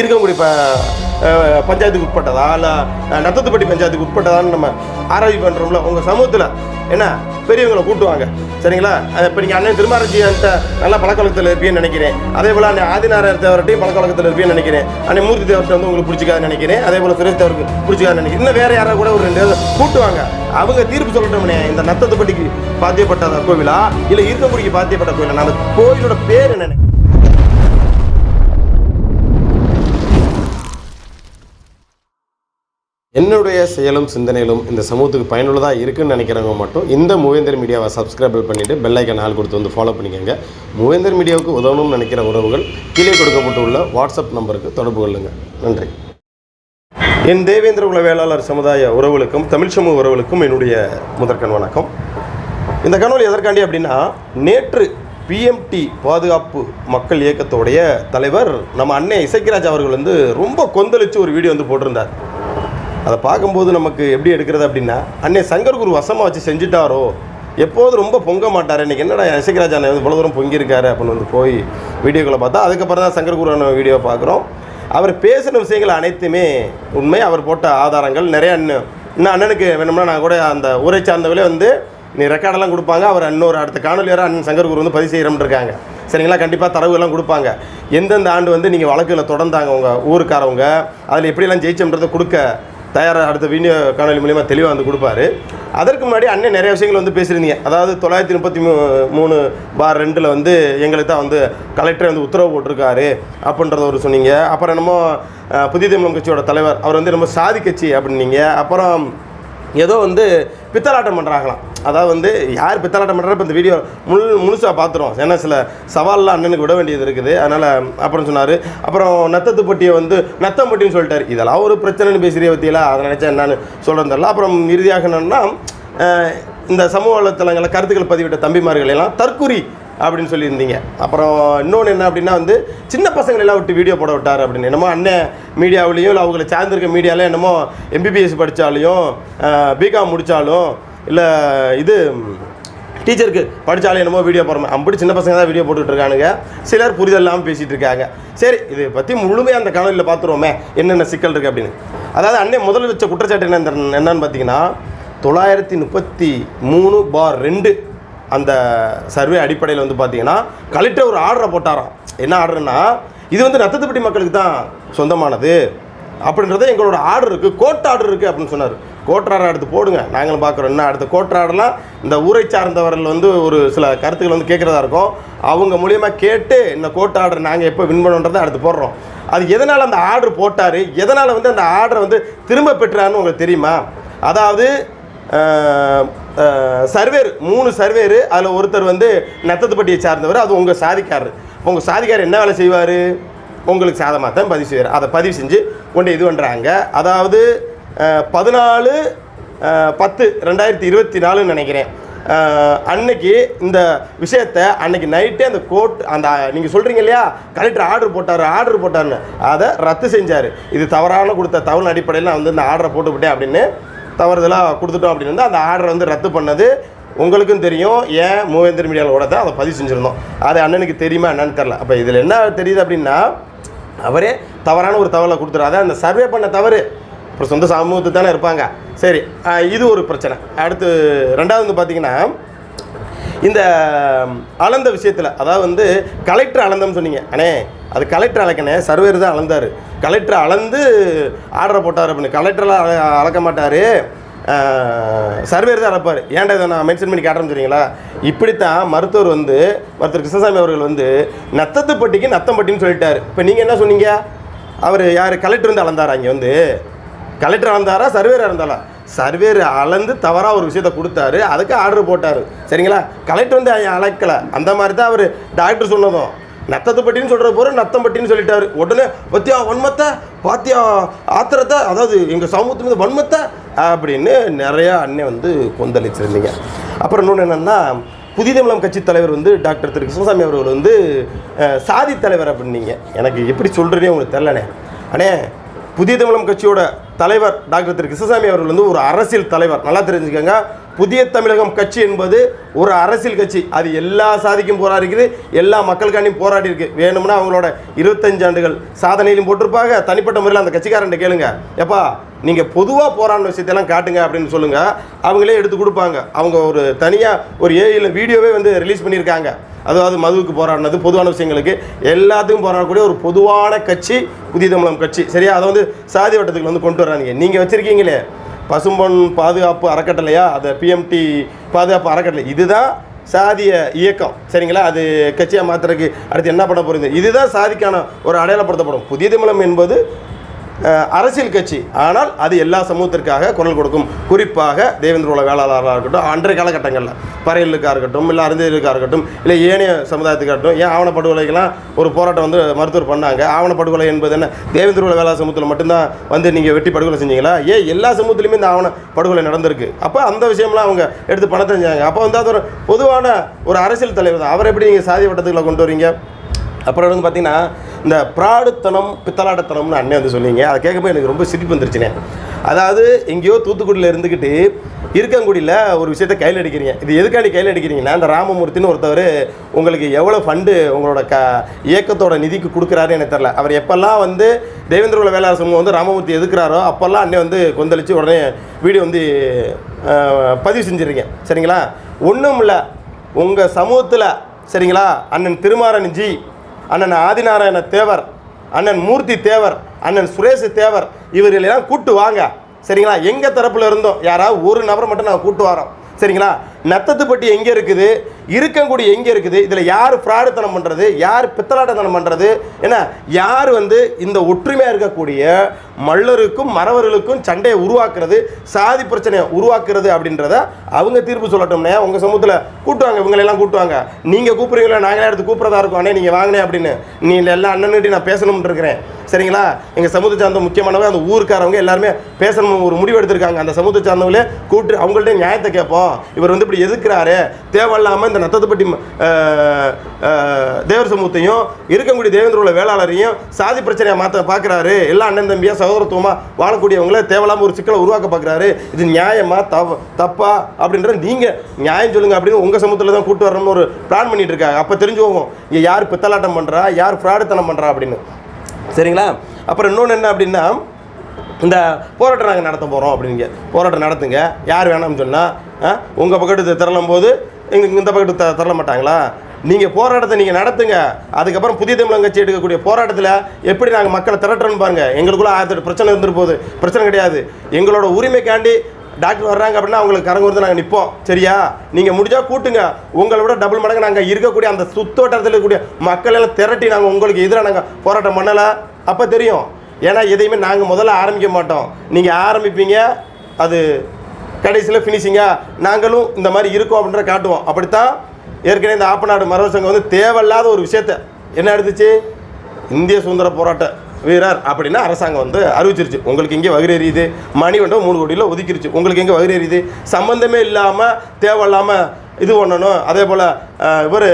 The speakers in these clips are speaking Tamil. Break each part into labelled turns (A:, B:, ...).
A: இருக்கங்குடி ப பஞ்சாயத்துக்கு உட்பட்டதா? இல்லை நத்தத்துப்பட்டி பஞ்சாயத்துக்கு உட்பட்டதான்னு நம்ம ஆராய்ச்சி பண்ணுறோம்ல உங்கள் சமூகத்தில் என்ன பெரியவங்களை கூட்டுவாங்க. சரிங்களா? இப்போ நீங்கள் அண்ணன் திருமாரஞ்சியன்ட்ட நல்ல பழக்கவழக்கத்தில் இருப்பீன்னு நினைக்கிறேன். அதே போல் அண்ணன் ஆதிநாராயர் தேவர்கிட்டையும் பழக்கவழக்கத்தில் இருப்பீன்னு நினைக்கிறேன். அண்ணன் மூர்த்தி தேவர்கிட்ட வந்து உங்களுக்கு பிடிச்சிக்காதுன்னு நினைக்கிறேன். அதே போல் சுரேஷ் தேவருக்கு பிடிச்சிக்காதுன்னு நினைக்கிறேன். இன்னும் வேறு யாராவது கூட ஒரு ரெண்டு கூட்டுவாங்க. அவங்க தீர்ப்பு சொல்லட்டோம்னே இந்த நத்தத்துப்பட்டிக்கு பாத்தியப்பட்ட கோவிலா? இல்லை இருக்கங்குடிக்கு பாத்தியப்பட்ட கோவிலா? நான் கோயிலோட கோவிலோட பேர் என்ன என்னுடைய செயலும் சிந்தனையிலும் இந்த சமூகத்துக்கு பயனுள்ளதாக இருக்குன்னு நினைக்கிறவங்க மட்டும் இந்த மூவேந்தர் மீடியாவை சப்ஸ்கிரைப் பண்ணிவிட்டு பெல்லைக்கன் ஆள் கொடுத்து வந்து ஃபாலோ பண்ணிக்கோங்க. மூவேந்தர் மீடியாவுக்கு உதவணும்னு நினைக்கிற உறவுகள் கீழே கொடுக்கப்பட்டுள்ள வாட்ஸ்அப் நம்பருக்கு தொடர்பு கொள்ளுங்கள் நன்றி. என் தேவேந்திர உள்ள வேளாளர் சமுதாய உறவுகளுக்கும் தமிழ் சமூக உறவுகளுக்கும் என்னுடைய முதற்கண் வணக்கம். இந்த கனவு எதற்காண்டி அப்படின்னா நேற்று பிஎம்டி பாதுகாப்பு மக்கள் இயக்கத்தோடைய தலைவர் நம்ம அன்னை இசைக்கிராஜ் அவர்கள் வந்து ரொம்ப கொந்தளிச்சு ஒரு வீடியோ வந்து போட்டிருந்தார். அதை பார்க்கும்போது நமக்கு எப்படி எடுக்கிறது அப்படின்னா அன்னை சங்கர் குரு வசமாக வச்சு செஞ்சுட்டாரோ? எப்போது ரொம்ப பொங்க மாட்டார்? இன்றைக்கி என்னடா இசைக்கராஜ் அண்ணன் வந்து இவ்வளோ தூரம் பொங்கியிருக்காரு அப்படின்னு வந்து போய் வீடியோக்களை பார்த்தா அதுக்கப்புறம் தான் சங்கர் குரு அண்ணன் வீடியோ பார்க்குறோம். அவர் பேசின விஷயங்கள் அனைத்துமே உண்மை. அவர் போட்ட ஆதாரங்கள் நிறையா இன்னும் இன்னும் அண்ணனுக்கு வேணும்னா நான் கூட அந்த ஊரை சார்ந்தவர்களே வந்து நீ ரெக்கார்டெல்லாம் கொடுப்பாங்க. அவர் இன்னொரு அடுத்த காணொலி வர அண்ணன் சங்கர் குரு வந்து பதிவு செய்கிறோம்னு இருக்காங்க. சரிங்களா? கண்டிப்பாக தரவுகள்லாம் கொடுப்பாங்க. எந்தெந்த ஆண்டு வந்து நீங்கள் வழக்கில் தொடர்ந்தாங்க உங்கள் ஊருக்காரவங்க? அதில் எப்படியெல்லாம் ஜெயிச்சோன்றதை கொடுக்க தயாராக அடுத்த வீடியோ காணொலி மூலியமாக தெளிவாக வந்து கொடுப்பாரு. அதற்கு முன்னாடி அண்ணன் நிறைய விஷயங்கள் வந்து பேசியிருந்தீங்க. அதாவது தொள்ளாயிரத்தி முப்பத்தி மூ மூணு பார் ரெண்டில் வந்து எங்களுக்கு தான் வந்து கலெக்டர் வந்து உத்தரவு போட்டிருக்காரு அப்படின்றத ஒரு சொன்னீங்க. அப்புறம் என்னமோ புதிய தமிழகம் கட்சியோட தலைவர் அவர் வந்து நம்ம சாதி கட்சி அப்படின்னீங்க. அப்புறம் ஏதோ வந்து பித்தலாட்டம் பண்ணுறாங்களாம் அதாவது வந்து யார் பித்தலாட்டம் பண்ணுறப்ப இப்போ இந்த வீடியோ முழு முழுசாக பார்த்துருவோம் ஏன்னா சில சவால்லாம் அண்ணனுக்கு விட வேண்டியது இருக்குது. அதனால் அப்புறம் சொன்னார். அப்புறம் நத்தத்து நத்தத்துப்பட்டியை வந்து நத்தம்பட்டின்னு சொல்லிட்டார். இதெல்லாம் ஒரு பிரச்சனைன்னு பேசுகிறிய பற்றியெல்லாம் அதை நினச்சா என்னன்னு சொல்கிறேன் தெரியல. அப்புறம் இறுதியாக என்னென்னா இந்த சமூக வலைத்தளங்களில் கருத்துக்கள் பதிவிட்ட தம்பிமார்கள் எல்லாம் தற்குறி அப்படின்னு சொல்லியிருந்தீங்க. அப்புறம் இன்னொன்று என்ன அப்படின்னா வந்து சின்ன பசங்களை எல்லாம் விட்டு வீடியோ போட விட்டார் அப்படின்னு. என்னமோ அண்ணன் மீடியாவிலையும் இல்லை அவங்களை சார்ந்திருக்க மீடியாவில் என்னமோ எம்பிபிஎஸ் படித்தாலையும் பிகாம் முடித்தாலும் இல்லை இது டீச்சருக்கு படித்தாலும் என்னமோ வீடியோ போடுறோம் அப்படி சின்ன பசங்க தான் வீடியோ போட்டுட்டு இருக்கானுங்க சிலர் புரிதல் இல்லாமல் பேசிகிட்டு இருக்காங்க சரி இதை பற்றி முழுமையாக அந்த காணொலியில் பார்த்துருவோமே. என்னென்ன சிக்கல் இருக்குது அப்படின்னு. அதாவது அன்னை முதல் வச்ச குற்றச்சாட்டு என்ன என்னன்னு பார்த்தீங்கன்னா தொள்ளாயிரத்தி முப்பத்தி மூணு பார் ரெண்டு அந்த சர்வே அடிப்படையில் வந்து பார்த்தீங்கன்னா கலெக்டர் ஒரு ஆர்டரை போட்டாராம். என்ன ஆர்டர்னா இது வந்து நத்தத்துப்பட்டி மக்களுக்கு தான் சொந்தமானது. அப்படின்றத எங்களோட ஆர்டர் இருக்குது கோர்ட் ஆர்டர் இருக்குது அப்படின்னு சொன்னார். கோட்ராடர் எடுத்து போடுங்க. நாங்களும் பார்க்குறோம் என்ன அடுத்த கோட்ராடெலாம் இந்த ஊரை சார்ந்தவர்கள் வந்து ஒரு சில கருத்துக்கள் வந்து கேட்குறதா இருக்கும். அவங்க மூலியமாக கேட்டு இந்த கோர்ட் ஆர்டர் நாங்கள் எப்போ வின் பண்ணுன்றதை அடுத்து போடுறோம். அது எதனால் அந்த ஆர்டர் போட்டார்? எதனால் வந்து அந்த ஆர்டரை வந்து திரும்ப பெற்றான்னு உங்களுக்கு தெரியுமா? அதாவது சர்வேர் மூணு சர்வேரு அதில் ஒருத்தர் வந்து நத்தத்துப்பட்டியை சார்ந்தவர் அது உங்கள் சாதிக்காரர். உங்கள் சாதிக்காரர் என்ன வேலை செய்வார்? உங்களுக்கு சாதமாக தான் பதிவு செய்வார். அதை பதிவு செஞ்சு கொண்டு இது பண்ணுறாங்க அதாவது பதினாலு பத்து ரெண்டாயிரத்தி இருபத்தி நாலுன்னு நினைக்கிறேன். அன்னைக்கு இந்த விஷயத்தை அன்னைக்கு நைட்டே அந்த கோர்ட் அந்த நீங்கள் சொல்கிறீங்க இல்லையா? கலெக்டர் ஆர்டர் போட்டார் ஆர்டர் போட்டார்னு அதை ரத்து செஞ்சார். இது தவறான கொடுத்த தவறு அடிப்படையில் நான் வந்து இந்த ஆர்டரை போட்டுவிட்டேன் அப்படின்னு தவறுதலாக கொடுத்துட்டோம் அப்படின்னு வந்து அந்த ஆர்டரை வந்து ரத்து பண்ணது உங்களுக்கும் தெரியும். ஏன் மூவேந்தர் மீடியாவில் ஓட தான் அதை பதிவு செஞ்சுருந்தோம். அது அண்ணனுக்கு தெரியுமா என்னன்னு தெரில அப்போ இதில் என்ன தெரியுது அப்படின்னா அவரே தவறான ஒரு தவறை அதான் அந்த சர்வே பண்ண தவறு. அப்புறம் சொந்த சமூகத்துக்கு தானே இருப்பாங்க. சரி இது ஒரு பிரச்சனை. அடுத்து ரெண்டாவது வந்து பார்த்தீங்கன்னா இந்த அளந்த விஷயத்தில் அதாவது வந்து கலெக்டர் அளந்தம்னு சொன்னீங்க. அண்ணே அது கலெக்டர் அளக்கணே சர்வேர் தான் அளந்தார். கலெக்டர் அளந்து ஆர்டர் போட்டார் அப்படின்னு. கலெக்டரில் அள- அளக்க மாட்டார். சர்வேர் தான் அளப்பார் ஏன்டா இதை நான் மென்ஷன் பண்ணி காட்டுறேன்னு தெரியுங்களா? இப்படித்தான் மருத்துவர் வந்து மருத்துவர் கிருஷ்ணசாமி அவர்கள் வந்து நத்தத்துப்பட்டிக்கு நத்தம்பட்டின்னு சொல்லிட்டார். இப்போ நீங்கள் என்ன சொன்னீங்க? அவர் யார்? கலெக்டர் வந்து அளந்தாரா இங்கே வந்து? கலெக்டர் அளந்தாரா சர்வேர் அளந்தாரா சர்வேர் அளந்து தவறாக ஒரு விஷயத்த கொடுத்தாரு. அதுக்கு ஆர்டர் போட்டார். சரிங்களா? கலெக்டர் வந்து அழைக்கலை. அந்த மாதிரி தான் அவர் டாக்டர் சொன்னதும். நத்தத்துப்பட்டின்னு சொல்கிற போகிற நத்தம்பட்டின்னு சொல்லிட்டாரு. உடனே பத்தியா வன்மத்தை? பாத்தியா ஆத்திரத்தை? அதாவது எங்கள் சமூகத்து மீது வன்மத்தை? அப்படின்னு நிறையா அண்ணன் வந்து கொந்தளிச்சிருந்தீங்க. அப்புறம் இன்னொன்று என்னென்னா புதிய தமிழம் கட்சி தலைவர் வந்து டாக்டர் திரு. கிருஷ்ணசாமி அவர்கள் வந்து சாதி தலைவர் அப்படின்னீங்க. எனக்கு எப்படி சொல்கிறேனே உங்களுக்கு தெரிலண்ணே அண்ணே புதிய தமிழம் கட்சியோட தலைவர் டாக்டர் திரு. கிருஷ்ணசாமி அவர்கள் வந்து ஒரு அரசியல் தலைவர். நல்லா தெரிஞ்சுக்கோங்க. புதிய தமிழகம் கட்சி என்பது ஒரு அரசியல் கட்சி. அது எல்லா சாதிக்கும் போராடி இருக்குது எல்லா மக்களுக்காண்டியும் போராடி இருக்கு வேணும்னா அவங்களோட இருபத்தஞ்சு ஆண்டுகள் சாதனையிலும் போட்டிருப்பாங்க. தனிப்பட்ட முறையில் அந்த கட்சிக்காரன் கேளுங்க. எப்பா நீங்கள் பொதுவாக போராடின விஷயத்தெல்லாம் காட்டுங்க அப்படின்னு சொல்லுங்கள் அவங்களே எடுத்து கொடுப்பாங்க. அவங்க ஒரு தனியாக ஒரு ஏஐயில் வீடியோவே வந்து ரிலீஸ் பண்ணியிருக்காங்க. அதாவது மதுவுக்கு போராடினது பொதுவான விஷயங்களுக்கு. எல்லாத்துக்கும் போராடக்கூடிய ஒரு பொதுவான கட்சி புதிய தமிழகம் கட்சி. சரியா? அதை வந்து சாதி வட்டத்துக்கு வந்து கொண்டு வராங்க நீங்கள் வச்சுருக்கீங்களே. பசும்பொன் பாதுகாப்பு அறக்கட்டளையா? அது பிஎம்டி பாதுகாப்பு அறக்கட்டளை. இதுதான் சாதிய இயக்கம். சரிங்களா? அது கட்சியாக மாற்றுறதுக்கு அடுத்து என்ன பண்ண போகிறது இதுதான் சாதிக்கான ஒரு அடையாளப்படுத்தப்படும். புதிய தமிழம் என்பது அரசியல் கட்சி. ஆனால் அது எல்லா சமூகத்திற்காக குரல் கொடுக்கும். குறிப்பாக தேவேந்திர வேளாளராக இருக்கட்டும் அன்றைய காலகட்டங்களில். பறையலுக்காக இருக்கட்டும் இல்லை அறிஞர்களுக்காக இருக்கட்டும் இல்லை ஏனைய சமுதாயத்துக்காக இருக்கட்டும் ஏன் ஆவணப்படுகொலைக்கெல்லாம் ஒரு போராட்டம் வந்து மருத்துவர் பண்ணாங்க? ஆவணப்படுகொலை என்பது என்ன? தேவேந்திர உல சமூகத்தில் மட்டும்தான் வந்து நீங்கள் வெட்டி படுகொலை செஞ்சீங்களா? ஏன் எல்லா சமூகத்துலையுமே இந்த ஆவண படுகொலை நடந்திருக்கு? அப்போ அந்த விஷயம்லாம் அவங்க எடுத்து பணத்தை செஞ்சாங்க அப்போ வந்து அது ஒரு பொதுவான ஒரு அரசியல் தலைவர் தான். அவரை எப்படி நீங்கள் சாதி வட்டத்துக்குள்ள கொண்டு வரீங்க? அப்புறம் வந்து பார்த்தீங்கன்னா இந்த பிராடுத்தனம் பித்தலாட்டத்தனம்னு அண்ணன் வந்து சொன்னீங்க. அதை கேட்கும்போது எனக்கு ரொம்ப சிரிப்பு வந்துருச்சுனே அதாவது எங்கேயோ தூத்துக்குடியில் இருந்துக்கிட்டு இருக்கங்குடியில் ஒரு விஷயத்தை கையில் அடிக்கிறீங்க. இது எதுக்காண்டி கையில் அடிக்கிறீங்கன்னா அந்த ராமமூர்த்தின்னு ஒருத்தவர் உங்களுக்கு எவ்வளோ ஃபண்டு உங்களோட க இயக்கத்தோட நிதிக்கு கொடுக்குறாருன்னு எனக்கு தெரில அவர் எப்போல்லாம் வந்து தேவேந்திரகுல வேளாண் சமூகம் வந்து ராமமூர்த்தி எதுக்குறாரோ அப்போல்லாம் அண்ணன் வந்து கொந்தளித்து உடனே வீடியோ வந்து பதிவு செஞ்சிருக்கீங்க. சரிங்களா? ஒன்றும் இல்லை. உங்கள் சமூகத்தில் சரிங்களா? அண்ணன் திருமாறன் ஜி அண்ணன் ஆதிநாராயண தேவர் அண்ணன் மூர்த்தி தேவர் அண்ணன் சுரேஷ் தேவர் இவர்களெல்லாம் கூட்டு வாங்க. சரிங்களா? எங்கள் தரப்பில் இருந்தோம். யாராவது ஒரு நபரை மட்டும் நாங்கள் கூட்டு வரோம். சரிங்களா? நத்தத்துப்பட்டி எங்கே இருக்குது? இருக்கங்குடி எங்கே இருக்குது? இதில் யார் ஃப்ராடுத்தனம் பண்ணுறது யார் பித்தலாட்டத்தனம் பண்ணுறது என்ன? யார் வந்து இந்த ஒற்றுமையாக இருக்கக்கூடிய மல்லருக்கும் மறவர்களுக்கும் சண்டையை உருவாக்குறது சாதி பிரச்சனையை உருவாக்குறது அப்படின்றத அவங்க தீர்ப்பு சொல்லட்டும்னே உங்கள் சமூகத்தில் கூட்டுவாங்க இவங்களெல்லாம் கூட்டுவாங்க. நீங்கள் கூப்பிட்றீங்களா நாங்களே எடுத்து கூப்பிட்றதா இருக்கோம். அண்ணே நீங்கள் வாங்கினே அப்படின்னு. நீ எல்லா அண்ணன்ட்டி நான் பேசணும்னு இருக்கிறேன். சரிங்களா? எங்கள் சமூகத்தை சார்ந்த முக்கியமானவங்க அந்த ஊருக்காரவங்க எல்லாருமே பேசணும் ஒரு முடிவு எடுத்திருக்காங்க. அந்த சமூகத்தை சார்ந்தவங்களே கூப்பிட்டு அவங்கள்ட்ட நியாயத்தை கேட்போம். இவர் வந்து இப்படி எதுக்குறாரு? தேவையில்லாமல் இந்த நத்தத்துப்பட்டி தேவர் சமூகத்தையும் இருக்கக்கூடிய தேவேந்திர உள்ள வேளாளரையும் சாதி பிரச்சனையை மாற்ற பார்க்குறாரு. எல்லா அண்ணன் தம்பியாக சகோதரத்துவமாக வாழக்கூடியவங்கள தேவையில்லாமல் ஒரு சிக்கலை உருவாக்க பார்க்குறாரு. இது நியாயமாக தவ தப்பா? அப்படின்ற நீங்கள் நியாயம் சொல்லுங்க அப்படின்னு உங்கள் சமூகத்தில் தான் கூட்டு வரணும்னு ஒரு பிளான் பண்ணிட்டு இருக்காங்க. அப்போ தெரிஞ்சு போகும் இங்கே யார் பித்தலாட்டம் பண்ணுறா யார் ஃப்ராடுத்தனம் பண்ணுறா அப்படின்னு. சரிங்களா? அப்புறம் இன்னொன்று என்ன அப்படின்னா இந்த போராட்டம் நாங்கள் நடத்த போகிறோம் அப்படிங்க. போராட்டம் நடத்துங்க. யார் வேணாம்னு சொன்னால் உங்கள் பக்கத்து திரளும் போது எங்களுக்கு இந்த பக்கத்து த தரல மாட்டாங்களா? நீங்கள் போராட்டத்தை நீங்கள் நடத்துங்க. அதுக்கப்புறம் புதிய தமிழகம் கட்சி எடுக்கக்கூடிய போராட்டத்தில் எப்படி நாங்கள் மக்களை திரட்டுறோன்னு பாருங்கள் எங்களுக்குள்ள ஆயிரத்தி பிரச்சனை இருந்துட்டு போகுது. பிரச்சனை கிடையாது. எங்களோட உரிமைக்காண்டி டாக்டர் வர்றாங்க அப்படின்னா அவங்களுக்கு கரங்க வந்து நாங்கள் நிற்போம் சரியா? நீங்கள் முடிஞ்சால் கூட்டுங்க. உங்களை விட டபுள் மடங்கு நாங்கள் இருக்கக்கூடிய அந்த சுத்தோட்டத்தில் இருக்கக்கூடிய மக்கள் எல்லாம் திரட்டி நாங்கள் உங்களுக்கு எதிராக நாங்கள் போராட்டம் பண்ணலை. அப்போ தெரியும். ஏன்னா எதையுமே நாங்கள் முதல்ல ஆரம்பிக்க மாட்டோம். நீங்கள் ஆரம்பிப்பீங்க அது கடைசியில் ஃபினிஷிங்காக நாங்களும் இந்த மாதிரி இருக்கோம் அப்படின்ற காட்டுவோம். அப்படித்தான் ஏற்கனவே இந்த ஆப்பநாடு மரவர் சங்கம் வந்து தேவையில்லாத ஒரு விஷயத்த. என்ன எடுத்துச்சு? இந்திய சுதந்திர போராட்ட வீரர் அப்படின்னா அரசாங்கம் வந்து அறிவிச்சிருச்சு. உங்களுக்கு எங்கே வகுறு எரியுது. மணிவண்டம் மூணு கோடியில் ஒதுக்கிருச்சு. உங்களுக்கு எங்கே வகுறு எறியுது சம்மந்தமே இல்லாமல் தேவையில்லாமல் இது பண்ணணும் அதே போல் இவர்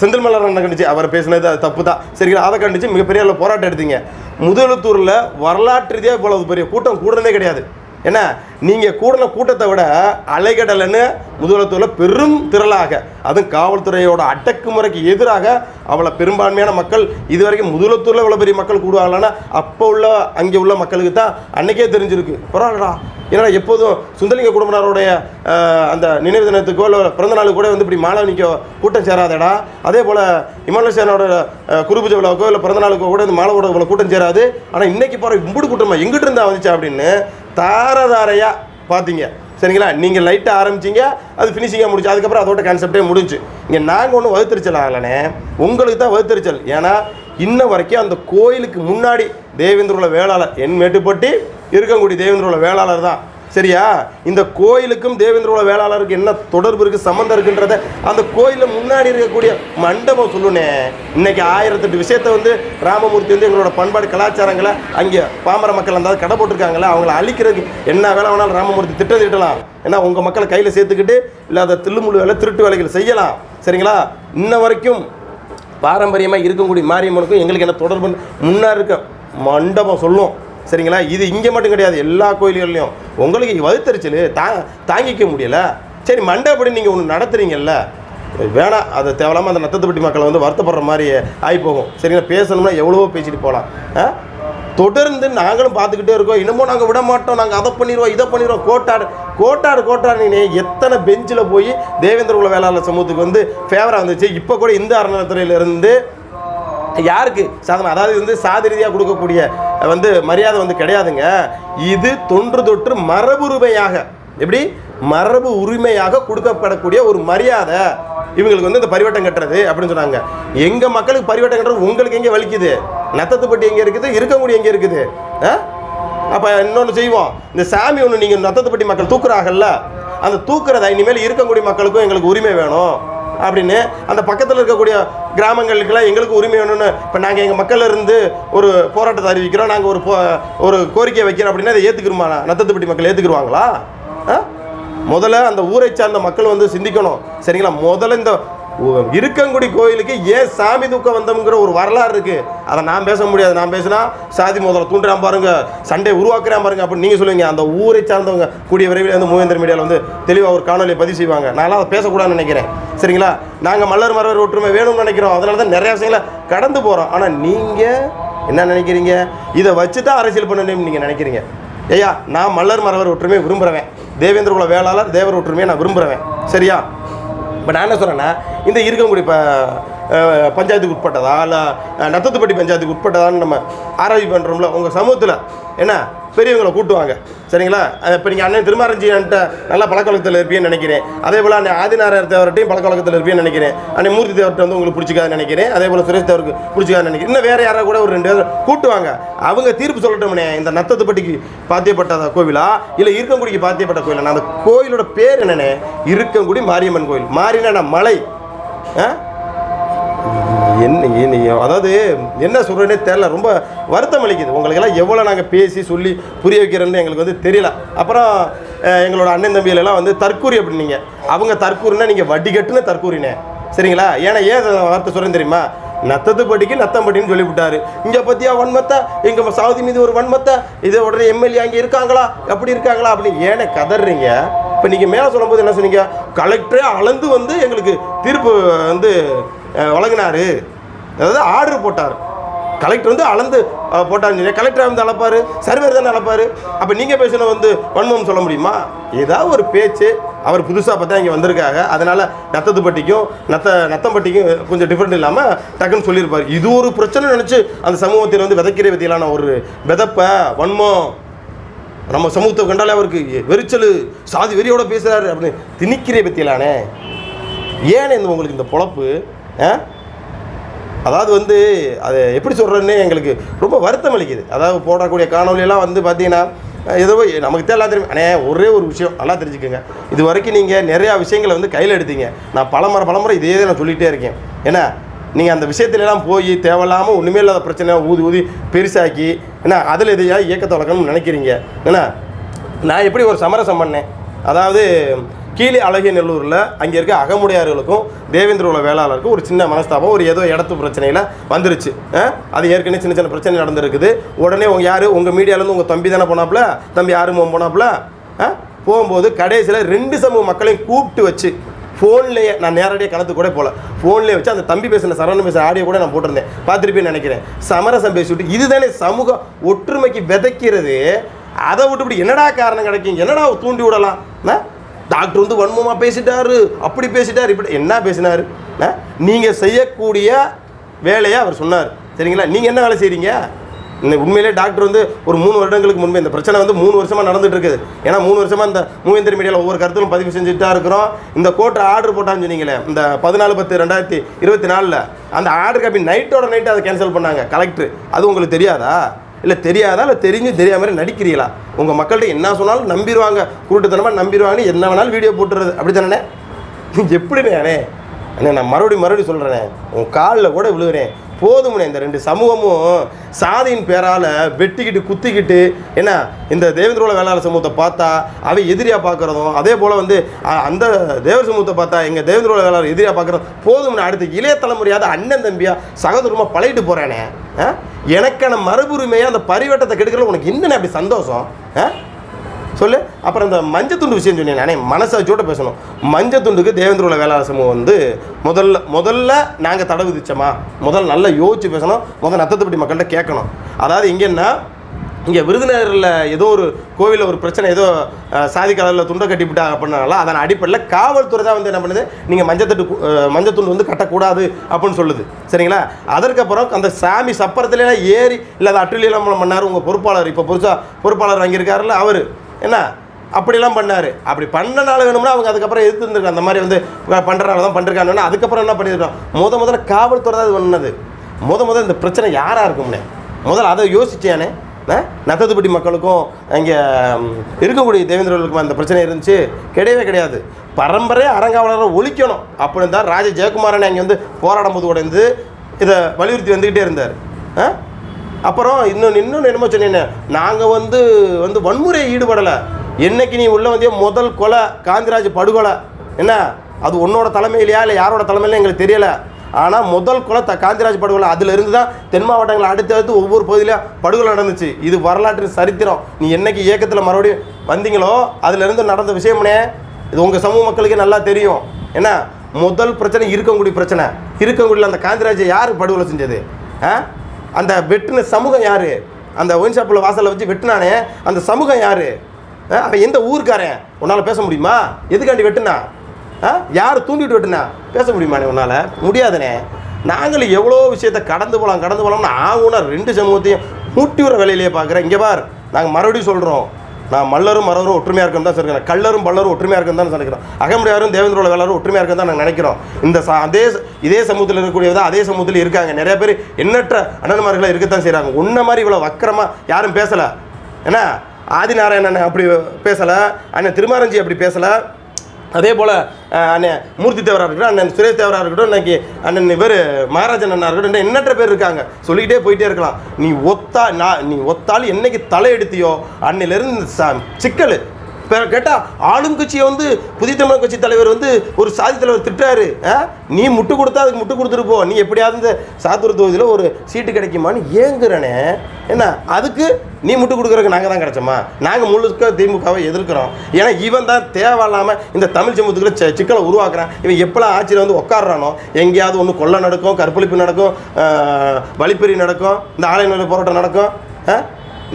A: செந்தில் மலர் கண்டிச்சு அவர் பேசினது அது தப்பு தான் சரிங்களா? அதை கண்டிச்சு மிகப்பெரிய அளவுல போராட்டம் எடுத்தீங்க. முதலுத்தூரில் வரலாற்று ரீதியாக இவ்வளவு பெரிய கூட்டம் கூடுறதே கிடையாது. என்ன? நீங்கள் கூடின கூட்டத்தை விட அலைகடலைன்னு முதலத்தூரில் பெரும் திரளாக அதுவும் காவல்துறையோட அடக்குமுறைக்கு எதிராக அவ்வளோ பெரும்பான்மையான மக்கள் இது வரைக்கும் முதலத்தூரில் இவ்வளோ பெரிய மக்கள் கூடுவாங்களான்னா அப்போ உள்ள அங்கே உள்ள மக்களுக்கு தான் அன்னைக்கே தெரிஞ்சிருக்கு. பரவாயில்லடா. ஏன்னா எப்போதும் சுந்தலிங்க குடும்பனாருடைய அந்த நினைவு தினத்துக்கோ இல்லை பிறந்த நாளுக்கு கூட வந்து இப்படி மாணவனிக்கோ கூட்டம் சேராதடா. அதே போல் இமானுஷனோட குருபூஜை விழாவுக்கோ இல்லை பிறந்த நாளுக்கோ கூட இந்த மாணவோட இவ்வளோ கூட்டம் சேராது. ஆனால் இன்றைக்கி பாரு இம்புடு கூட்டமாக எங்கிட்டு இருந்தா வந்துச்சா அப்படின்னு தாரதாரையாக பார்த்தீங்க. சரிங்களா? நீங்கள் லைட்டாக ஆரம்பிச்சீங்க அது ஃபினிஷிங்காக முடிச்சு அதுக்கப்புறம் அதோட கான்செப்டே முடிஞ்சு. இங்கே நாங்கள் ஒன்றும் வகுத்தறிச்சல் ஆகலனே உங்களுக்கு தான் வகுத்தறிச்சல் ஏன்னா இன்ன வரைக்கும் அந்த கோயிலுக்கு முன்னாடி தேவேந்திரோட வேளாளர் என் மேட்டுப்பட்டி இருக்கக்கூடிய தேவேந்திரோட வேளாளர் தான். சரியா? இந்த கோயிலுக்கும் தேவேந்திரோட வேளாளருக்கு என்ன தொடர்பு இருக்குது சம்மந்தம் இருக்குன்றத அந்த கோயிலில் முன்னாடி இருக்கக்கூடிய மண்டபம் சொல்லுனே. இன்னைக்கு ஆயிரத்தெட்டு விஷயத்தை வந்து ராமமூர்த்தி வந்து எங்களோட பண்பாடு கலாச்சாரங்களை அங்கே பாமர மக்கள் அந்த கடை போட்டிருக்காங்களே அவங்கள அழிக்கிறதுக்கு என்ன வேலை வேணாலும் ராமமூர்த்தி திட்டம் திட்டலாம். ஏன்னா உங்கள் மக்களை கையில் சேர்த்துக்கிட்டு இல்லாத தில்லுமுழு வேலை திருட்டு வேலைகள் செய்யலாம். சரிங்களா? இன்ன வரைக்கும் பாரம்பரியமாக இருக்கக்கூடிய மாரியம்மனுக்கும் எங்களுக்கு என்ன தொடர்பு முன்னாடி இருக்க மண்டபம் சொல்லும். சரிங்களா? இது இங்கே மட்டும் கிடையாது எல்லா கோயில்கள்லையும். உங்களுக்கு வகுத்தறிச்சல் தா தாங்கிக்க முடியல. சரி மண்டபடி நீங்கள் ஒன்று நடத்துகிறீங்கல்ல வேணாம் அது தேவையில்லாமல் அந்த நத்தத்துப்பட்டி மக்களை வந்து வருத்தப்படுற மாதிரி ஆகி போகும் சரிங்களா? பேசணும்னா எவ்வளவோ பேசிட்டு போகலாம். ஆ? தொடர்ந்து நாங்களும் பார்த்துக்கிட்டே இருக்கோம். இன்னமும் நாங்கள் விட மாட்டோம். நாங்கள் அதை பண்ணிடுவோம் இதை பண்ணிடுவோம். கோட்டாடு கோட்டாடு கோட்டாடுனே எத்தனை பெஞ்சில் போய் தேவேந்திர குல வேளாளர் சமூகத்துக்கு வந்து ஃபேவராக வந்துச்சு. இப்போ கூட இந்த அறநிலையத்துறையிலேருந்து யாருக்கு சாதனை? அதாவது வந்து சாதி ரீதியாக கொடுக்கக்கூடிய வந்து மரியாதை வந்து கிடையாதுங்க. இது தொன்று தொற்று மரபுரிமையாக எப்படி? மரபு உரிமையாக கொடுக்கப்படக்கூடிய ஒரு மரியாதை இவங்களுக்கு வந்து இந்த பரிவட்டம் கட்டுறது அப்படின்னு சொன்னாங்க. எங்கள் மக்களுக்கு பரிவட்டம் கட்டுறது உங்களுக்கு எங்கே வலிக்குது? நத்தத்துப்பட்டி எங்கே இருக்குது? இருக்கக்கூடிய எங்கே இருக்குது? ஆ? அப்போ இன்னொன்று செய்வோம். இந்த சாமி ஒன்று நீங்கள் நத்தத்துப்பட்டி மக்கள் தூக்குறாங்கல்ல அந்த தூக்குறத இனிமேல் இருக்கக்கூடிய மக்களுக்கும் எங்களுக்கு உரிமை வேணும் அப்படின்னு அந்த பக்கத்தில் இருக்கக்கூடிய கிராமங்களுக்கெல்லாம் எங்களுக்கு உரிமை வேணும்னு இப்போ நாங்கள் எங்கள் மக்கள் இருந்து ஒரு போராட்டத்தை அறிவிக்கிறோம். நாங்கள் ஒரு ஒரு கோரிக்கை வைக்கிறோம் அப்படின்னா அதை ஏற்றுக்கிறோமா நத்தத்துப்பட்டி மக்கள் ஏற்றுக்குருவாங்களா ஆ? முதல்ல அந்த ஊரை சார்ந்த மக்கள் வந்து சிந்திக்கணும். சரிங்களா? முதல்ல இந்த இருக்கங்குடி கோயிலுக்கு ஏன் சாமி தூக்கம் வந்தோம்ங்கிற ஒரு வரலாறு இருக்கு. அதை நான் பேச முடியாது. நான் பேசினா சாதி முதல்ல தூண்டுறான் பாருங்க சண்டை உருவாக்குறான் பாருங்க அப்படின்னு நீங்க சொல்லுவீங்க. அந்த ஊரை சார்ந்தவங்க கூடிய விரைவில் வந்து மூவேந்திர மீடியாவில் வந்து தெளிவாக ஒரு காணொலியை பதிவு செய்வாங்க. நான்லாம் அதை பேசக்கூடாதுன்னு நினைக்கிறேன். சரிங்களா? நாங்கள் மல்லர் மரவர் ஒற்றுமை வேணும்னு நினைக்கிறோம். அதனால தான் நிறைய விஷயங்களை கடந்து போகிறோம் ஆனால் நீங்கள் என்ன நினைக்கிறீங்க? இதை வச்சு தான் அரசியல் பண்ணணும்னு நீங்கள் நினைக்கிறீங்க. ஐயா நான் மல்லர் மரவர் ஒற்றுமையை விரும்புகிறவன் தேவேந்திர குல வேளாளர் தேவர் ஒற்றுமையை நான் விரும்புகிறவன் சரியா? இப்போ நான் என்ன சொல்கிறேன்னா இந்த இருக்கங்குடி இப்போ பஞ்சாயத்துக்கு உட்பட்டதா? இல்லை நத்தத்துப்பட்டி பஞ்சாயத்துக்கு உட்பட்டதான்னு நம்ம ஆராய்ச்சி பண்ணுறோம்ல உங்கள் சமூகத்தில் என்ன? பெரியவங்களை கூட்டுவாங்க. சரிங்களா? இப்போ நீங்கள் அண்ணன் திருமாரஞ்சியன்ட்ட நல்ல பழக்கவழக்கத்தில் இருப்பீங்கன்னு நினைக்கிறேன். அதே போல் அண்ணன் ஆதிநாராயண தேவர்கிட்டையும் பழக்கவழக்கத்தில் இருப்பீங்கன்னு நினைக்கிறேன். அண்ணன் மூர்த்தி தேவர்கிட்ட வந்து உங்களுக்கு பிடிச்சிக்காதுன்னு நினைக்கிறேன். அதே போல் சுரேஷ் தேவருக்கு பிடிச்சிக்காதுன்னு நினைக்கிறேன். இன்னும் வேறு யாராவது கூட ஒரு ரெண்டு பேர் கூட்டுவாங்க. அவங்க தீர்ப்பு சொல்லட்டோம்னே இந்த நத்தத்துப்பட்டிக்கு பாத்தியப்பட்ட கோவிலா? இல்லை இருக்கங்குடிக்கு பாத்தியப்பட்ட கோவிலா? நான் அந்த கோயிலோட பேர் என்னென்ன இருக்கங்குடி மாரியம்மன் கோயில். மாரினா மலை. ஆ என்ன அதாவது என்ன சொல்கிறேன்னே தெரில ரொம்ப வருத்தம் அளிக்குது. உங்களுக்கெல்லாம் எவ்வளோ நாங்கள் பேசி சொல்லி புரிய வைக்கிறோன்னு எங்களுக்கு வந்து தெரியல. அப்புறம் எங்களோட அண்ணன் தம்பிகளெல்லாம் வந்து தற்கூரி அப்படின்னீங்க. அவங்க தற்கூரினா நீங்கள் வட்டி கட்டுன தற்கூரினே. சரிங்களா? ஏன்னா ஏன் வார்த்தை சொல்கிறேன் தெரியுமா? நத்தத்துப்பட்டிக்கு நத்தம்பட்டின்னு சொல்லிவிட்டாரு. இங்கே பற்றியா வன்மத்தை? எங்கள் சவுதி மீது ஒரு வன்மத்தை? இதை உடனே எம்எல்ஏ அங்கே இருக்காங்களா? எப்படி இருக்காங்களா? அப்படின்னு ஏனே கதறீங்க. இப்போ நீங்கள் மேலே சொல்லும்போது என்ன சொன்னீங்க? கலெக்டரே அளந்து வந்து எங்களுக்கு தீர்ப்பு வந்து வழங்கினார். அதாவது ஆர்டர் போட்டார். கலெக்டர் வந்து அளந்து போட்டார். கலெக்டராக வந்து அளப்பார் சர்வர் தானே அளப்பார். அப்போ நீங்கள் பேசின வந்து வன்மம் சொல்ல முடியுமா? ஏதாவது ஒரு பேச்சு அவர் புதுசாக பார்த்தா இங்கே வந்திருக்காங்க. அதனால் நத்தத்துப்பட்டிக்கும் நத்த நத்தம்பட்டிக்கும் கொஞ்சம் டிஃப்ரெண்ட் இல்லாமல் டக்குன்னு சொல்லியிருப்பார். இது ஒரு பிரச்சனை நினச்சி அந்த சமூகத்தில் வந்து விதைக்கிற விதையிலான ஒரு விதப்பை வன்மம். நம்ம சமூகத்தை கண்டாலே அவருக்கு வெறிச்சல் சாதி வெறியோட பேசுகிறாரு அப்படின்னு திணிக்கிற பற்றியலானே ஏன் இந்த உங்களுக்கு இந்த பொழப்பு? அதாவது வந்து அதை எப்படி சொல்கிறேன்னு எங்களுக்கு ரொம்ப வருத்தம் அளிக்குது. அதாவது போடக்கூடிய காணொலியெல்லாம் வந்து பார்த்தீங்கன்னா ஏதோ நமக்கு தெரியல தெரியும். அண்ணே ஒரே ஒரு விஷயம் நல்லா தெரிஞ்சுக்கோங்க. இது வரைக்கும் நீங்கள் நிறையா விஷயங்களை வந்து கையில் எடுத்தீங்க. நான் பலமுறை பலமுறை இதே தான் நான் சொல்லிகிட்டே இருக்கேன். ஏன்னா நீங்கள் அந்த விஷயத்துலலாம் போய் தேவையில்லாமல் ஒன்றுமே இல்லாத பிரச்சனை ஊதி ஊதி பெருசாக்கி என்ன? அதில் எதையா இயக்கத்தை வளர்க்கணும்னு நினைக்கிறீங்க. என்ன? நான் எப்படி ஒரு சமரசம் பண்ணேன்? அதாவது கீழே அழகிய நெல்லூரில் அங்கே இருக்க அகமுடையார்களுக்கும் தேவேந்திர உள்ள வேளாளருக்கும் ஒரு சின்ன மனஸ்தாபம் ஒரு ஏதோ இடத்து பிரச்சனையில் வந்துருச்சு. ஆ? அது ஏற்கனவே சின்ன சின்ன பிரச்சனை நடந்திருக்குது. உடனே உங்கள் யார்? உங்கள் மீடியாவிலேருந்து உங்கள் தம்பி தானே போனாப்புல? தம்பி யாரும் போனாப்புல? ஆ? போகும்போது கடைசியில் ரெண்டு சமூக மக்களையும் கூப்பிட்டு வச்சு ஃபோன்லேயே நான் நேரடியாக கலந்து கூட போகல ஃபோன்லேயே வச்சு அந்த தம்பி பேசின சரவணன் பேசுகிற ஆடியோ கூட நான் போட்டிருந்தேன். பார்த்துருப்பேன்னு நினைக்கிறேன். சமரசம் பேசிவிட்டு இதுதானே சமூக ஒற்றுமைக்கு விதைக்கிறது? அதை விட்டு இப்படி என்னடா காரணம் கிடைக்கும்? என்னடா தூண்டி விடலாம்? ஆ? டாக்டர் வந்து வன்மமாக பேசிட்டாரு. அப்படி பேசிட்டார். இப்படி என்ன பேசினாரு? நீங்கள் செய்யக்கூடிய வேலையை அவர் சொன்னார். சரிங்களா? நீங்கள் என்ன வேலை செய்கிறீங்க இந்த உண்மையிலே டாக்டர் வந்து ஒரு மூணு வருடங்களுக்கு முன்பே இந்த பிரச்சனை வந்து மூணு வருஷமாக நடந்துட்டு இருக்குது ஏன்னா மூணு வருஷமாக இந்த மூவேந்தர் மீடியாவில் ஒவ்வொரு கருத்துலும் பதிவு செஞ்சுட்டு தான் இருக்கிறோம். இந்த கோர்ட்டு ஆர்டர் போட்டான்னு சொன்னீங்களே இந்த பதினாலு பத்து ரெண்டாயிரத்தி இருபத்தி நாலில் அந்த ஆர்டர் காப்பி நைட்டோட நைட்டு அதை கேன்சல் பண்ணாங்க. கலெக்டர் அது உங்களுக்கு தெரியாதா? இல்லை தெரியாதா இல்லை தெரிஞ்சு தெரியாத மாதிரி நடிக்கிறீங்களா? உங்கள் மக்கள்கிட்ட என்ன சொன்னாலும் நம்பிடுவாங்க. குருட்டுத்தனமாக நம்பிடுவாங்கன்னு என்ன வேணாலும் வீடியோ போட்டுறது. அப்படி தானே எப்படிண்ணே அண்ணே நான் மறுபடியும் மறுபடியும் சொல்கிறேன் உன் காலில் கூட விழுகிறேன். போதும்ண்ணே இந்த ரெண்டு சமூகமும் சாதியின் பேரால் வெட்டிக்கிட்டு குத்திக்கிட்டு என்ன இந்த தேவேந்திரோல வேளாளர் சமூகத்தை பார்த்தா அவை எதிரியாக பார்க்குறதும் அதே போல் வந்து அந்த தேவர் சமூகத்தை பார்த்தா எங்கள் தேவேந்திரோல வேளாளர் எதிரியாக பார்க்குறதும் போதும்ண்ணே அடுத்து இளைய தலைமுறையாவது அண்ணன் தம்பியாக சகோதரமாக பழகிட்டு போகிறேனே எனக்கான மரபுரிமையாக அந்த பரிவட்டத்தை கெடுக்கிறதுல உனக்கு என்னென்ன அப்படி சந்தோஷம்? ஆ சொல்லு. அப்புறம் இந்த மஞ்சத்துண்டு விஷயம் சொன்னேன் நானே மனசாட்சியோட பேசணும். மஞ்சத்துண்டுக்கு தேவேந்திரோல வேளாண் சமூகம் வந்து முதல்ல முதல்ல நாங்கள் தடை விதிச்சோமா? முதல்ல நல்லா யோசிச்சு பேசணும். முதல்ல நத்தத்துப்படி மக்கள்கிட்ட கேட்கணும். அதாவது இங்கேன்னா இங்கே விருதுநகரில் ஏதோ ஒரு கோவிலில் ஒரு பிரச்சனை ஏதோ அஹ், சாதி கலரில் துண்டை கட்டிவிட்டாங்க அப்படின்னால அதன் அடிப்படையில் காவல்துறை தான் வந்து என்ன பண்ணுது? நீங்கள் மஞ்சத்தட்டு மஞ்சள் துண்டு மஞ்சத்துண்டு வந்து கட்டக்கூடாது அப்படின்னு சொல்லுது. சரிங்களா? அதற்கப்புறம் அந்த சாமி சப்பரத்துல ஏறி இல்லை அதை அட்டுலியெல்லாம் பண்ணார் உங்கள் பொறுப்பாளர் இப்போ புதுசாக பொறுப்பாளர் வாங்கியிருக்காருல்ல அவர். என்ன? அப்படிலாம் பண்ணார். அப்படி பண்ணனால வேணும்னா அவங்க அதுக்கப்புறம் எதிர்த்து இருந்திருக்காங்க அந்த மாதிரி வந்து பண்ணுறனால தான் பண்ணிருக்காங்க அதுக்கப்புறம் என்ன பண்ணியிருக்கோம் முத முதல்ல காவல்துறை தான் இது பண்ணது. முத முத இந்த பிரச்சனை யாராக இருக்கும்னே. முதல்ல அதை யோசிச்சேனே நத்தத்துப்பட்டி மக்களுக்கும் இங்கே இருக்கக்கூடிய தேவேந்திரர்களுக்கும் அந்த பிரச்சனை இருந்துச்சு. கிடையவே கிடையாது. பரம்பரையை அறங்காவலரை ஒழிக்கணும் அப்படின்னு தான் ராஜ ஜெயக்குமாரனை அங்கே வந்து போராடும் போது உடைந்து இதை வலியுறுத்தி வந்துக்கிட்டே இருந்தார். ஆ? அப்புறம் இன்னொன்று இன்னொன்று என்னமோ சொன்னீங்க நாங்கள் வந்து வந்து வன்முறையை ஈடுபடலை. என்னைக்கு நீ உள்ளே வந்தியோ முதல் கொலை காந்திராஜ் படுகொலை. என்ன? அது உன்னோட தலைமையிலையா இல்லை யாரோட தலைமையிலையும் எங்களுக்கு தெரியலை. ஆனால் முதல் கொலை த காந்திராஜ் படுகொலை அதிலிருந்து தான் தென் மாவட்டங்கள் அடுத்தடுத்து ஒவ்வொரு பகுதியிலும் படுகொலை நடந்துச்சு. இது வரலாற்று சரித்திரம். நீ என்னைக்கு இயக்கத்தில் மறுபடியும் வந்தீங்களோ அதிலிருந்து நடந்த விஷயம்னே இது உங்கள் சமூக மக்களுக்கே நல்லா தெரியும். என்ன? முதல் பிரச்சனை இருக்கங்குடி பிரச்சனை. இருக்கங்குடியில் அந்த காந்திராஜை யார் படுகொலை செஞ்சது? ஆ? அந்த வெட்டின சமூகம் யார்? அந்த ஒயின் ஷாப்பில் வாசலில் வச்சு வெட்டினானே அந்த சமூகம் யார்? அவன் எந்த ஊருக்காரன்? உன்னால் பேச முடியுமா? எதுக்காண்டி வெட்டுனா? ஆ யார் தூண்டிட்டு வெட்டுனா? பேச முடியுமாண்ணே உன்னால்? முடியாதுண்ணே நாங்களும் எவ்வளோ விஷயத்தை கடந்து போகலாம் கடந்து போகலாம்னு ஆகும்னா ரெண்டு சமூகத்தையும் மூட்டி விடுற வேலையிலேயே பார்க்குறேன் இங்கே பார் நாங்கள் மறுபடியும் சொல்கிறோம் நான் மல்லரும் மரவரும் ஒற்றுமையாக இருக்கணும் தான் சொல்கிறேன் கல்லரும் பல்லரும் ஒற்றுமையாக இருக்கணும் தான் நினைக்கிறோம் அகமுடையாரும் தேவேந்திரோட வேளாரும் ஒற்றுமையாக இருக்கணும் தான் நாங்கள் நினைக்கிறோம். இந்த அதே இதே சமூகத்தில் இருக்கக்கூடியதாக அதே சமூகத்தில் இருக்காங்க. நிறைய பேர் எண்ணற்ற அண்ணன்மார்களாக இருக்கத்தான் செய்கிறாங்க உன்ன மாதிரி இவ்வளோ வக்கரமாக யாரும் பேசலை. ஏன்னா ஆதிநாராயணன் அப்படி பேசலை. அண்ணன் திருமாரஞ்சி அப்படி பேசலை. அதே போல் அண்ணன் மூர்த்தி தேவராக இருக்கட்டும் அண்ணன் சுரேஷ் தேவராக இருக்கட்டும் இன்னைக்கு அண்ணன் இவர் மகாராஜன் அண்ணா இருக்கட்டும் இன்னும் எண்ணற்ற பேர் இருக்காங்க. சொல்லிக்கிட்டே போயிட்டே இருக்கலாம். நீ ஒத்தா நான் நீ ஒத்தால் என்னைக்கு தலை எடுத்தியோ அன்னிலிருந்து இந்த ச- சிக்கல். கேட்டால் ஆளும் கட்சியை வந்து புதிய தமிழ் கட்சி தலைவர் வந்து ஒரு சாதி தலைவர் திட்டாரு ஆ? நீ முட்டு கொடுத்தா அதுக்கு முட்டு கொடுத்துட்டு போ. நீ எப்படியாவது இந்த சாத்தூர் தொகுதியில் ஒரு சீட்டு கிடைக்குமான்னு ஏங்குறனே. என்ன? அதுக்கு நீ முட்டு கொடுக்குறதுக்கு நாங்கள் தான் கிடைச்சோமா? நாங்கள் முழுக்க திமுகவை எதிர்க்கிறோம். ஏன்னா இவன் தான் தேவையில்லாமல் இந்த தமிழ் சமூகத்துக்குள்ள ச சிக்கலை உருவாக்குறான். இவன் எப்போலாம் ஆட்சியில் வந்து உட்காடுறானோ எங்கேயாவது ஒன்று கொள்ளை நடக்கும் கற்பழிப்பு நடக்கும் வழிப்பறி நடக்கும் இந்த ஆலை நிலை போராட்டம் நடக்கும். ஆ?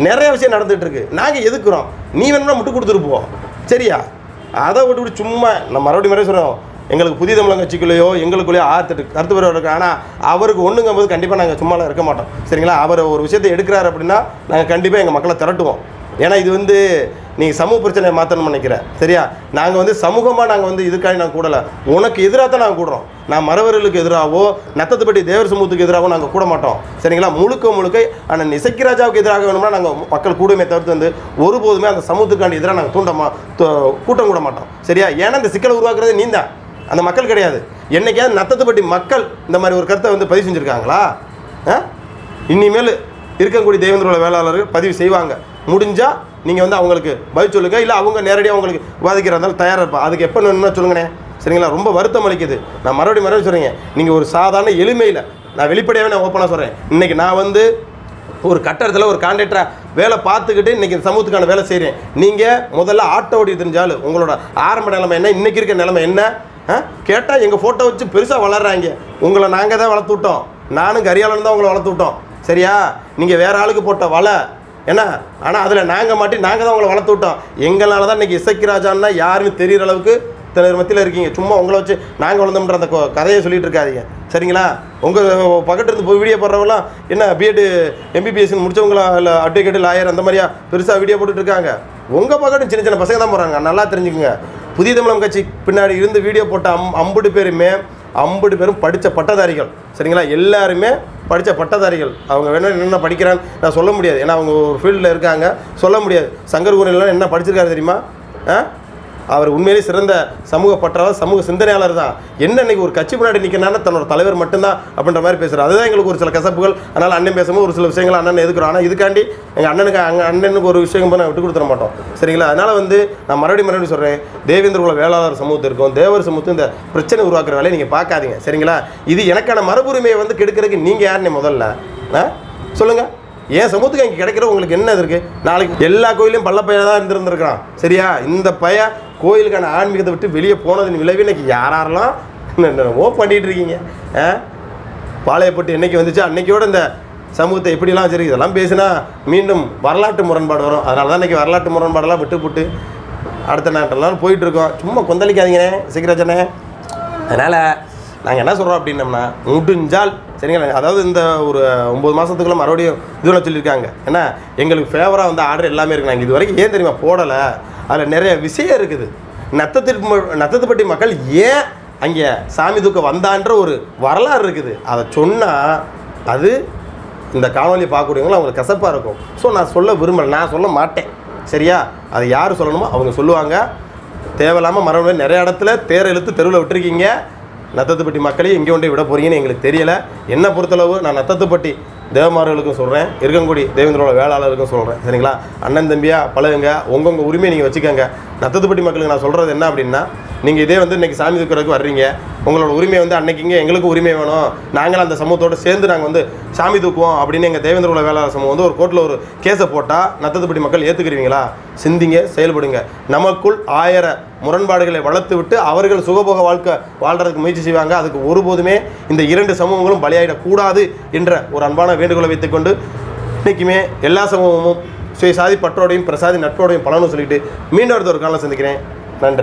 A: நிறைய விஷயம் நடந்துட்டு இருக்கு நாங்கள் எதுக்குறோம்? நீ வேணும்னா முட்டு கொடுத்துருப்போம் சரியா? அதை விட்டுவிட்டு சும்மா நான் மறுபடியும் மறுபடியும் சொல்கிறோம் எங்களுக்கு புதிய தமிழக கட்சிக்குள்ளேயோ எங்களுக்குள்ளேயோ ஆர்த்துட்டு கருத்து பெற இருக்கு ஆனால் அவருக்கு ஒன்றுங்கும் போது கண்டிப்பாக நாங்கள் சும்மாலாம் இருக்க மாட்டோம். சரிங்களா? அவர் ஒரு விஷயத்தை எடுக்கிறாரு அப்படின்னா நாங்கள் கண்டிப்பாக எங்கள் மக்களை திரட்டுவோம். ஏன்னா இது வந்து நீங்கள் சமூக பிரச்சனையை மாற்றணும்னு நினைக்கிறேன் சரியா? நாங்கள் வந்து சமூகமாக நாங்கள் வந்து இதுக்காண்டி நாங்கள் கூடலை. உனக்கு எதிராக தான் நாங்கள் கூடுறோம். நான் மறவர்களுக்கு எதிராகவோ நத்தத்துப்பட்டி தேவர் சமூகத்துக்கு எதிராகவோ நாங்கள் கூட மாட்டோம். சரிங்களா? முழுக்க முழுக்க ஆனால் இசைக்கிராஜாவுக்கு எதிராக வேணும்னா நாங்கள் மக்கள் கூடுமே தவிர்த்து வந்து ஒருபோதுமே அந்த சமூகத்துக்காண்டி எதிராக நாங்கள் தூண்டமா கூட்டம் கூட மாட்டோம். சரியா? ஏன்னா இந்த சிக்கலை உருவாக்குறது நீ தான். அந்த மக்கள் கிடையாது. என்னைக்காவது நத்தத்துப்பட்டி மக்கள் இந்த மாதிரி ஒரு கருத்தை வந்து பதிவு செஞ்சுருக்காங்களா? ஆ? இனிமேல் இருக்கக்கூடிய தேவேந்திரோட வேளாளர்கள் பதிவு செய்வாங்க. முடிஞ்சால் நீங்கள் வந்து அவங்களுக்கு பதில் சொல்லுங்கள் இல்லை அவங்க நேரடியாக உங்களுக்கு விவாதிக்கிறதா இருந்தாலும் தயாராக இருப்பா. அதுக்கு எப்போ வேணும்னா சொல்லுங்கண்ணே. சரிங்களா? ரொம்ப வருத்தம் அளிக்குது. நான் மறுபடியும் மறுபடியும் சொல்கிறீங்க நீங்கள் ஒரு சாதாரண எளிமையில் நான் வெளிப்படையாகவே நான் ஓப்பனாக சொல்கிறேன் இன்றைக்கி நான் வந்து ஒரு கட்டடத்தில் ஒரு கான்ட்ராக்டராக வேலை பார்த்துக்கிட்டு இன்றைக்கி இந்த சமூகத்துக்கான வேலை செய்கிறேன் நீங்கள் முதல்ல ஆட்டோ ஓடி தெரிஞ்சாலும் உங்களோட ஆரம்ப நிலைமை என்ன இன்றைக்கி இருக்க நிலைமை என்ன? கேட்டால் எங்கள் ஃபோட்டோ வச்சு பெருசாக வளர்கிறாங்க உங்களை நாங்கள் தான் வளர்த்து விட்டோம். நானும் கரியாளன் தான் உங்களை வளர்த்து விட்டோம். சரியா? நீங்கள் வேறு ஆளுக்கு போட்ட வலை என்ன? ஆனால் அதில் நாங்கள் மாட்டி நாங்கள் தான் உங்களை வளர்த்து விட்டோம். எங்களால் தான் இன்றைக்கி இசைக்கிராஜான்னா யாருன்னு தெரிகிற அளவுக்கு தலைவர் மத்தியில் இருக்கீங்க. சும்மா உங்களை வச்சு நாங்கள் வளர்ந்தோம்ன்ற அந்த கதையை சொல்லிட்டு இருக்காதிங்க. சரிங்களா? உங்கள் பக்கத்து இருந்து போய் வீடியோ போடுறவங்களாம் என்ன பிஎட் எம்பிபிஎஸ்சி முடித்தவங்களா இல்லை அட்வொகேட் லாயர் அந்த மாதிரியா? பெருசாக வீடியோ போட்டுட்டு இருக்காங்க. உங்கள் பக்கத்து சின்ன சின்ன பசங்க தான் போகிறாங்க நல்லா தெரிஞ்சுக்குங்க. புதிய தமிழம் கட்சி பின்னாடி இருந்து வீடியோ போட்ட அம் அம்புடு பேருமே ஐம்பது பேரும் படித்த பட்டதாரிகள். சரிங்களா? எல்லாருமே படித்த பட்டதாரிகள். அவங்க வேணும் என்னென்ன படிக்கிறான்னு நான் சொல்ல முடியாது. ஏன்னா அவங்க ஒரு ஃபீல்டில் இருக்காங்க. சொல்ல முடியாது. சங்கர் குரலாம் என்ன படிச்சிருக்காரு தெரியுமா? ஆ? அவர் உண்மையிலேயே சிறந்த சமூக பற்றாளர் சமூக சிந்தனையாளர் தான். என்ன இன்னைக்கு ஒரு கட்சி முன்னாடி நிற்கிறனால தன்னோட தலைவர் மட்டும்தான் அப்படின்ற மாதிரி பேசுகிறார் அதுதான் எங்களுக்கு ஒரு சில கசப்புகள். அதனால் அண்ணன் பேசும்போது ஒரு சில விஷயங்கள் அண்ணன் எதுக்குறோம் ஆனால் இதுக்காண்டி எங்கள் அண்ணனுக்கு அங்கே அண்ணனுக்கு ஒரு விஷயம் போய் நான் விட்டு கொடுத்துட மாட்டோம். சரிங்களா? அதனால் வந்து நான் மறுபடியும் மறுபடியும் சொல்கிறேன் தேவேந்திர குல வேளாளர் சமூகத்திற்கும் தேவர் சமூகத்துக்கும் இந்த பிரச்சனை உருவாக்குற வேலையை நீங்கள் பார்க்காதீங்க. சரிங்களா? இது எனக்கான மரபுரிமையை வந்து கெடுக்கிறதுக்கு நீங்கள் யாருன்னு முதல்ல ஆ? சொல்லுங்கள் ஏன் சமூகத்துக்கு அங்கே கிடைக்கிற உங்களுக்கு என்ன இருக்குது நாளைக்கு எல்லா கோயிலையும் பல்ல பையன் தான் இருந்துருந்துருக்கிறான். சரியா? இந்த பையன் கோயிலுக்கான ஆன்மீகத்தை விட்டு வெளியே போனதின் விளைவு இன்னைக்கு யாரெல்லாம் ஓ பண்ணிகிட்டு இருக்கீங்க ஆ? பாளையப்பட்டு என்றைக்கு வந்துச்சு? அன்னைக்கோட இந்த சமூகத்தை எப்படிலாம் வச்சிருக்கு இதெல்லாம் பேசினா மீண்டும் வரலாற்று முரண்பாடு வரும். அதனால தான் இன்றைக்கி வரலாற்று முரண்பாடெல்லாம் விட்டு போட்டு அடுத்த நாட்டெல்லாம் போயிட்டுருக்கோம். சும்மா கொந்தளிக்காதீங்கண்ணே சீக்கிரச்சனே அதனால் நாங்கள் என்ன சொல்கிறோம் அப்படின்னம்னா முடிஞ்சால் சரிங்களா? அதாவது இந்த ஒரு ஒம்பது மாதத்துக்குள்ள மறுபடியும் இதுவில் சொல்லியிருக்காங்க. ஏன்னா எங்களுக்கு ஃபேவராக வந்து ஆர்டர் எல்லாமே இருக்கு. நாங்கள் இது வரைக்கும் ஏன் தெரியுமா போடலை? அதில் நிறைய விஷயம் இருக்குது. நத்தத்திற்கு நத்தத்துப்பட்டி மக்கள் ஏன் அங்கே சாமி தூக்க வந்தான்ற ஒரு வரலாறு இருக்குது. அதை சொன்னால் அது இந்த காணொலியை பார்க்கக்கூடியவங்களும் அவங்களுக்கு கசப்பாக இருக்கும். ஸோ நான் சொல்ல விரும்பலை. நான் சொல்ல மாட்டேன். சரியா? அதை யார் சொல்லணுமோ அவங்க சொல்லுவாங்க. தேவையில்லாமல் மறுபடியும் நிறைய இடத்துல தேர் இழுத்து தெருவில் விட்டுருக்கீங்க. நத்தத்துப்பட்டி மக்களையும் எங்கே கொண்டு விட போறீங்கன்னு எங்களுக்கு தெரியலை. என்னை பொறுத்தளவு நான் நத்தத்துப்பட்டி தேவமார்களுக்கும் சொல்கிறேன் இருக்கங்குடி தேவேந்திரோட வேளாளருக்கும் சொல்கிறேன் சரிங்களா? அண்ணன் தம்பியாக பழகுங்க. உங்கவுங்க உரிமையை நீங்கள் வச்சுக்கோங்க. நத்தத்துப்பட்டி மக்களுக்கு நான் சொல்கிறது என்ன அப்படின்னா நீங்கள் இதே வந்து இன்றைக்கி சாமி தூக்கிறதுக்கு வர்றீங்க. உங்களோட உரிமை வந்து அன்னைக்குங்க எங்களுக்கு உரிமை வேணும். நாங்களும் அந்த சமூகத்தோடு சேர்ந்து நாங்கள் வந்து சாமி தூக்குவோம் அப்படின்னு எங்கள் தேவேந்திர உள்ள வேளாளர் சமூகம் வந்து ஒரு கோர்ட்டில் ஒரு கேஸை போட்டால் நத்தத்துப்படி மக்கள் ஏற்றுக்கிறீங்களா சிந்திங்க செயல்படுங்க. நமக்குள் ஆயிர முரண்பாடுகளை வளர்த்து விட்டு அவர்கள் சுகபோக வாழ்க்கை வாழ்கிறதுக்கு முயற்சி செய்வாங்க. அதுக்கு ஒருபோதுமே இந்த இரண்டு சமூகங்களும் பலியாயிடக்கூடாது என்ற ஒரு அன்பான வேண்டுகோளை வைத்துக்கொண்டு இன்றைக்குமே எல்லா சமூகமும் சுயசாதி பற்றோடையும் பிரசாதி நட்போடையும் பலனும் சொல்லிட்டு மீண்டும் அடுத்த ஒரு காலம் சந்திக்கிறேன். நன்றி.